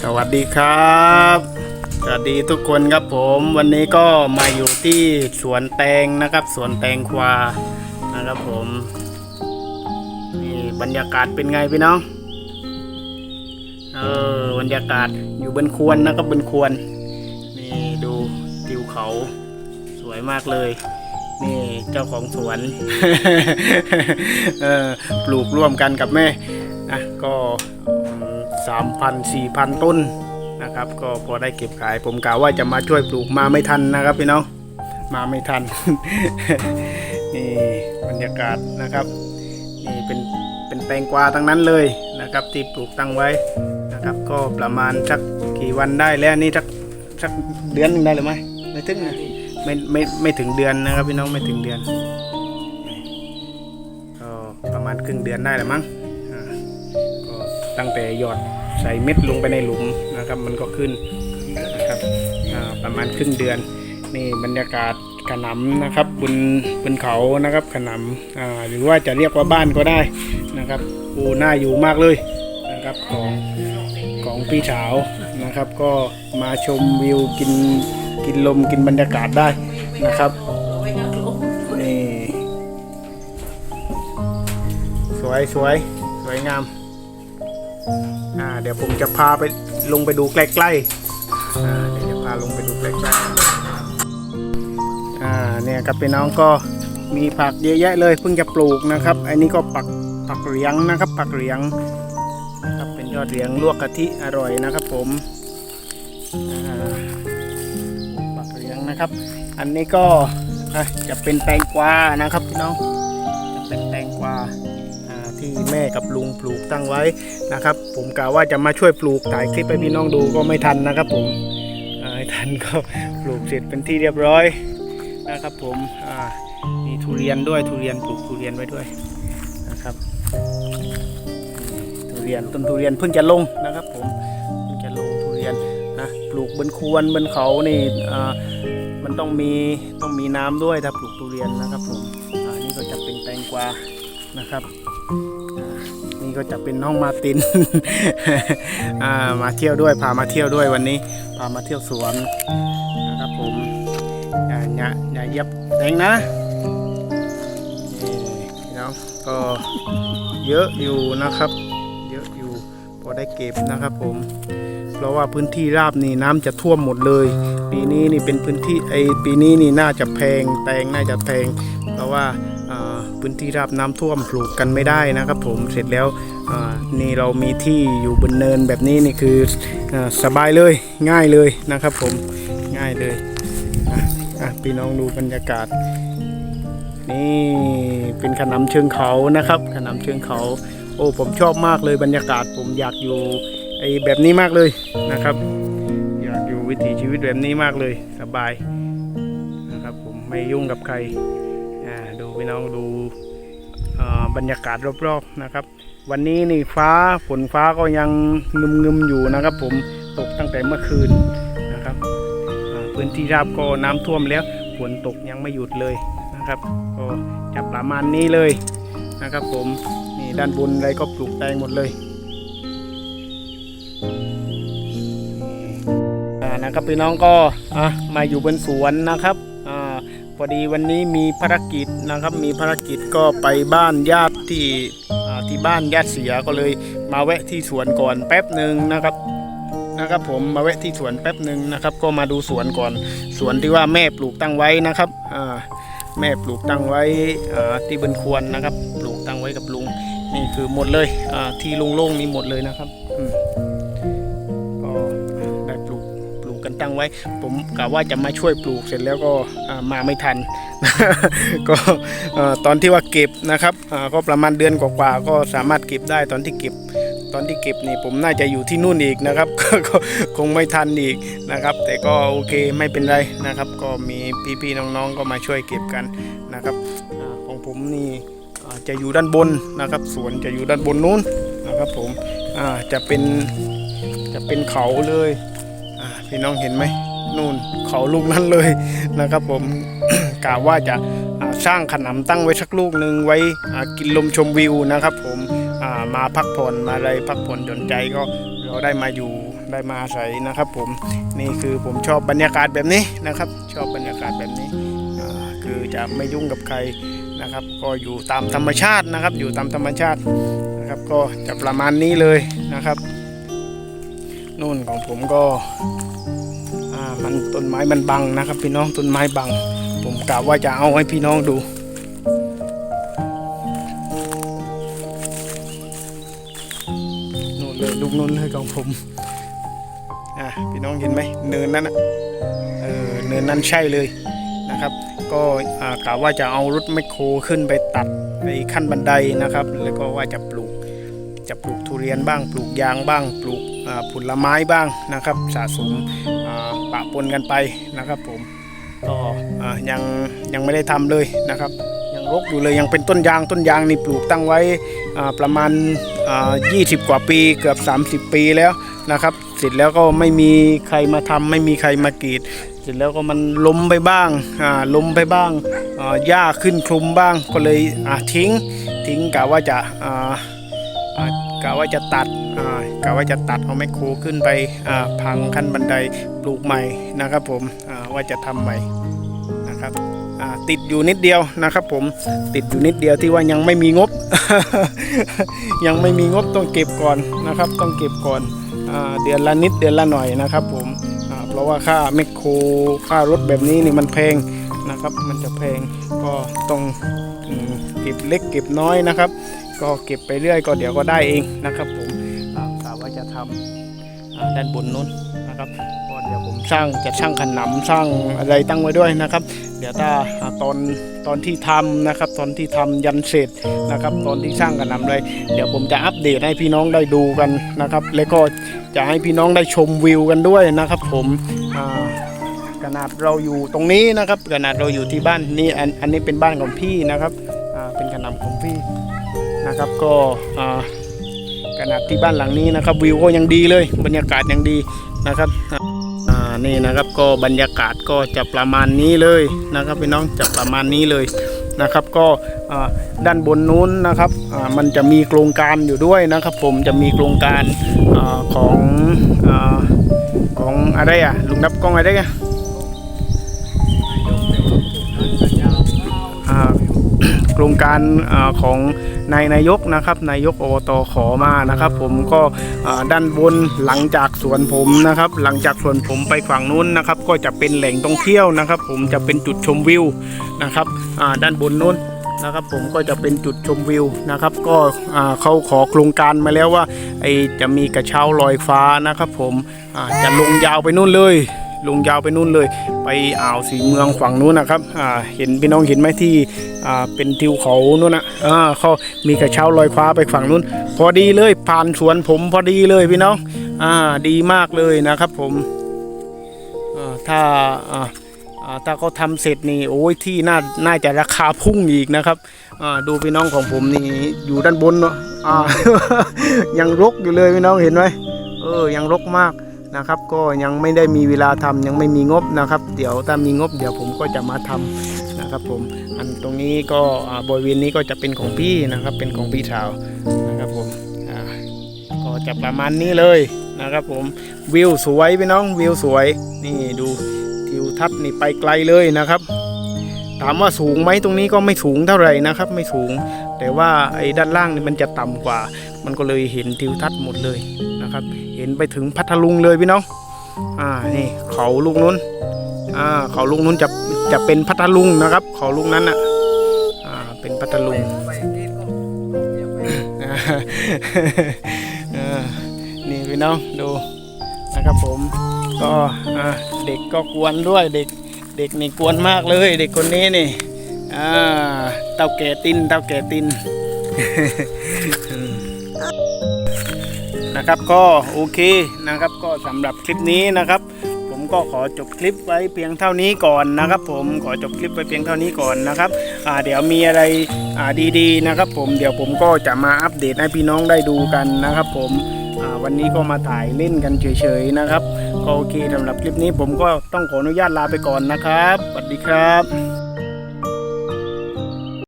สวัสดีครับ สวัสดีทุกคนครับผมวันนี้ก็มาอยู่ที่สวนแตงนะครับสวนแตงควานะครับผมนี่บรรยากาศเป็นไงพี่น้องเออบรรยากาศอยู่บนควรนะครับบนควรนี่ดูทิวเขาสวยมากเลยนี่เจ้าของสวนเออปลูกร่วมกันกับแม่นะก็ สามพันสี่พันต้นนะครับ ก็พอได้เก็บขายผมกล่าวว่าจะมาช่วยปลูกมาไม่ทันนะครับพี่น้องมาไม่ทัน นี่บรรยากาศนะครับนี่เป็นเป็นแตงกวาทั้งนั้นเลยนะครับที่ปลูกตั้งไว้นะครับ ก็ประมาณสักกี่วันได้แล้วนี่สักสักเดือนหนึงได้หรือไม่ไม่ถึงนะไม่ไม่ไม่ถึงเดือนนะครับพี่น้องไม่ถึงเดือนก็ประมาณครึ่งเดือนได้แหละมั้ง ตั้งแต่หยอดใส่เม็ดลงไปในหลุมนะครับ มันก็ขึ้นนะครับประมาณครึ่งเดือนนี่บรรยากาศขนำนะครับบนบนเขานะครับขนำอ่าหรือว่าจะเรียกว่าบ้านก็ได้นะครับโอ้น่าอยู่มากเลยนะครับของของพี่สาวนะครับ ก็มาชมวิวกินกินลมกินบรรยากาศได้นะครับนี่สวยสวยสวยงาม อ่าเดี๋ยวผมจะพาไปลงไปดูใกล้ๆอ่าเดี๋ยวจะพาลงไปดูใกล้ๆอ่าเนี่ยครับพี่น้องก็มีผักเยอะแยะเลยเพิ่งจะปลูกนะครับ อันนี้ก็ปักปักเหลียงนะครับ ปักเหลียงนะครับเป็นยอดเหลียงลวกกะทิอร่อยนะครับผมปักเหลียงนะครับ อันนี้ก็จะเป็นแตงกวานะครับพี่น้องจะเป็นแตงกวา ที่แม่กับลุงปลูกตั้งไว้นะครับ ผมกะว่าจะมาช่วยปลูกถ่ายคลิปให้พี่น้องดูก็ไม่ทันนะครับ ผมไม่ทันก็ปลูกเสร็จเป็นที่เรียบร้อยนะครับ ผมมีทุเรียนด้วยทุเรียนปลูกทุเรียนไว้ด้วยนะครับทุเรียนต้นทุเรียนเพิ่งจะลงนะครับ ผมเพิ่งจะลงทุเรียนนะปลูกบนควรบนเขานี่มันต้องมีต้องมีน้ำด้วยถ้าปลูกทุเรียนนะครับผมอ่านี่ก็จะเป็นแตงกวานะครับ ก็จะเป็นน้องมาตินมาเที่ยวด้วยพามาเที่ยวด้วยวันนี้พามาเที่ยวสวนนะครับผมอย่าอย่าอย่าเยียบแตงนะนี่น้องก็เยอะอยู่นะครับ เยอะอยู่พอได้เก็บนะครับผมเพราะว่าพื้นที่ราบนี่น้ำจะท่วมหมดเลย ปีนี้นี่เป็นพื้นที่ไอปีนี้นี่น่าจะแพงแตงน่าจะแพงเพราะว่า พื้นที่ราบน้ำท่วมปลูกกันไม่ได้นะครับ ผมเสร็จแล้วนี่เรามีที่อยู่บนเนินแบบนี้นี่คืออสบายเลยง่ายเลยนะครับ ผมง่ายเลยพี่น้องดูบรรยากาศ นี่เป็นขนำเชิงเขานะครับ ขนำเชิงเขา โอ้ผมชอบมากเลยบรรยากาศผมอยากอยู่ไอแบบนี้มากเลยนะครับ อยากอยู่วิถีชีวิตแบบนี้มากเลยสบายนะครับ ผมไม่ยุ่งกับใคร ดูพี่น้องดูบรรยากาศรอบๆนะครับ วันนี้นี่ฟ้าฝนฟ้าก็ยังงึมๆอยู่นะครับ ผมตกตั้งแต่เมื่อคืนนะครับพื้นที่ราบก็น้ำท่วมแล้วฝนตกยังไม่หยุดเลยนะครับ ก็จะประมาณนี้เลยนะครับ ผมนี่ด้านบนอะไรก็ปลูกแตงหมดเลยนะครับพี่น้องก็มาอยู่บนสวนนะครับ พอดีวันนี้มีภารกิจนะครับ มีภารกิจก็ไปบ้านญาติที่ที่บ้านญาติเสียก็เลยมาแวะที่สวนก่อนแป๊บหนึ่งนะครับนะครับ ผมมาแวะที่สวนแป๊บหนึ่งนะครับ ก็มาดูสวนก่อนสวนที่ว่าแม่ปลูกตั้งไว้นะครับแม่ปลูกตั้งไว้ที่บนควรนะครับ ปลูกตั้งไว้กับลุงนี่คือหมดเลยอ่าที่โล่งนี่หมดเลยนะครับ ตั้งไว้ ผมกะว่าจะมาช่วยปลูกเสร็จแล้วก็มาไม่ทัน ก็ตอนที่ว่าเก็บนะครับก็ประมาณเดือนกว่าๆก็สามารถเก็บได้ตอนที่เก็บตอนที่เก็บนี่ผมน่าจะอยู่ที่นู่นอีกนะครับก็คงไม่ทันอีกนะครับ แต่ก็โอเคไม่เป็นไรนะครับ ก็มีพี่ๆน้องๆก็มาช่วยเก็บกันนะครับของผมนี่จะอยู่ด้านบนนะครับสวนจะอยู่ด้านบนนู้นนะครับผมจะเป็นจะเป็นเขาเลย พี่น้องเห็นไหมนู่นเขาลูกนั้นเลยนะครับผมกะว่าจะสร้างขนำตั้งไว้สักลูกหนึ่งไว้กินลมชมวิวนะครับ ผมมาพักผ่อนมาอะไรพักผ่อนหย่อนใจก็เราได้มาอยู่ได้มาอาศัยนะครับ ผมนี่คือผมชอบบรรยากาศแบบนี้นะครับ ชอบบรรยากาศแบบนี้คือจะไม่ยุ่งกับใครนะครับ ก็อยู่ตามธรรมชาตินะครับ อยู่ตามธรรมชาตินะครับ ก็จะประมาณนี้เลยนะครับนู่นของผมก็ มันต้นไม้มันบังนะครับ พี่น้องต้นไม้บัง ผมกะว่าจะเอาให้พี่น้องดูนู่นเลยลูกนู่นเลยของผมอะพี่น้องเห็นไหมเนินนั้นอะเออเนินนั้นใช่เลยนะครับ ก็อ่ากะว่าจะเอารถแมคโครขึ้นไปตัดในขั้นบันไดนะครับ แล้วก็ว่าจะปลูกจะปลูกทุเรียนบ้าง ปลูกยางบ้าง ปลูกผลไม้บ้างนะครับ สะสม ปะปนกันไปนะครับผมก็ยังยังไม่ได้ทำเลยนะครับ ยังรกอยู่เลยยังเป็นต้นยางต้นยางนี่ปลูกตั้งไว้ประมาณอ่า20 กว่าปีเกือบ 30 ปีแล้วนะครับ เสร็จแล้วก็ไม่มีใครมาทำไม่มีใครมากรีด เสร็จแล้วก็มันล้มไปบ้างล้มไปบ้างหญ้าขึ้นคลุมบ้างก็เลยทิ้งทิ้งกะว่าจะ กะว่าจะตัดอ่ากะว่าจะตัดเอาแมคโครขึ้นไปอ่าพังขั้นบันไดปลูกใหม่นะครับผมอ่าว่าจะทำใหม่นะครับอ่าติดอยู่นิดเดียวนะครับผมติดอยู่นิดเดียวที่ว่ายังไม่มีงบ ยังไม่มีงบต้องเก็บก่อนนะครับ ต้องเก็บก่อนอ่าเดือนละนิดเดือนละหน่อยนะครับผมอ่าเพราะว่าค่าแมคโครค่ารถแบบนี้นี่มันแพงนะครับ มันจะแพงก็ต้องเก็บเล็กเก็บน้อยนะครับ ก็เก็บไปเรื่อยก็เดี๋ยวก็ได้เองนะครับผมอ่ากะว่าจะทำอ่าด้านบนนู้นนะครับก็เดี๋ยวผมสร้างจะสร้างขนำสร้างอะไรตั้งไว้ด้วยนะครับ เดี๋ยวถ้าตอนตอนที่ทำนะครับ ตอนที่ทำยันเสร็จนะครับ ตอนที่สร้างขนำเลย เดี๋ยวผมจะอัปเดตให้พี่น้องได้ดูกันนะครับ แล้วก็จะให้พี่น้องได้ชมวิวกันด้วยนะครับ ผมขนาดเราอยู่ตรงนี้นะครับขนาดเราอยู่ที่บ้านนี่อันอันนี้เป็นบ้านของพี่นะครับเป็นขนำของพี่ นะครับก็ขนาดที่บ้านหลังนี้นะครับวิวก็ยังดีเลย บรรยากาศยังดีนะครับนี่นะครับก็บรรยากาศก็จะประมาณนี้เลยนะครับพี่น้องจะประมาณนี้เลยนะครับก็ด้านบนนู้นนะครับมันจะมีโครงการอยู่ด้วยนะครับผมจะมีโครงการอของอของอะไรอะลุงนับกล้องอะไรอะ โครงการอของนายนายกนะครับนายกอบตขอมานะครับ ผมก็ด้านบนหลังจากสวนผมนะครับ หลังจากสวนผมไปฝั่งนู้นนะครับ ก็จะเป็นแหล่งท่องเที่ยวนะครับ ผมจะเป็นจุดชมวิวนะครับด้านบนนู้นนะครับผมก็จะเป็นจุดชมวิวนะครับ ก็เขาขอโครงการมาแล้วว่าไอจะมีกระเช้าลอยฟ้านะครับ ผมจะลงยาวไปนู่นเลย ลงยาวไปนู่นเลย ไปอ่าวสีเมืองฝั่งนู้นนะครับอ่าเห็นพี่น้องเห็นไหมที่อ่าเป็นทิวเขานู้นนะอ่าเขามีกระเช้าลอยฟ้าไปฝั่งนู้น พอดีเลยผ่านสวนผมพอดีเลยพี่น้องอ่าดีมากเลยนะครับผมอ่าถ้าอ่าอ่าถ้าเขาทำเสร็จนี่โอ้ยที่น่าน่าจะราคาพุ่งอีกนะครับอ่าดูพี่น้องของผมนี่อยู่ด้านบนเนาะอ่ายังรกอยู่เลยพี่น้องเห็นไหมเออยังรกมาก นะครับ ก็ยังไม่ได้มีเวลาทำยังไม่มีงบนะครับ เดี๋ยวถ้ามีงบเดี๋ยวผมก็จะมาทำนะครับผมอันตรงนี้ก็บริเวณนี้ก็จะเป็นของพี่นะครับ เป็นของพี่สาวนะครับผมก็จะประมาณนี้เลยนะครับผมวิวสวยพี่น้องวิวสวยนี่ดูทิวทัศน์นี่ไปไกลเลยนะครับ ถามว่าสูงไหมตรงนี้ก็ไม่สูงเท่าไหร่นะครับ ไม่สูง แต่ว่าไอ้ด้านล่างนี่มันจะต่ำกว่า มันก็เลยเห็นทิวทัศน์หมดเลย นะครับ เห็นไปถึงพัทลุงเลยพี่น้องอ่านี่เขาลูกนู้นอ่าเขาลูกนู้นจะจะเป็นพัทลุงนะครับ เขาลูกนั้นอะอ่าเป็นพัทลุงนี่พี่น้องดูนะครับผมก็อ่าเด็กก็กวนด้วยเด็กเด็กนี่กวนมากเลย เด็กคนนี้นี่อ่าเต้าแก่ตินเต้าแก่ติน นะครับก็โอเคนะครับก็สำหรับคลิปนี้นะครับ ผมก็ขอจบคลิปไว้เพียงเท่านี้ก่อนนะครับ ผมขอจบคลิปไว้เพียงเท่านี้ก่อนนะครับเดี๋ยวมีอะไรดีๆนะครับ ผมเดี๋ยวผมก็จะมาอัปเดตให้พี่น้องได้ดูกันนะครับ ผมวันนี้ก็มาถ่ายเล่นกันเฉยๆนะครับก็โอเคสำหรับคลิปนี้ผมก็ต้องขออนุญาตลาไปก่อนนะครับสวัสดีครับ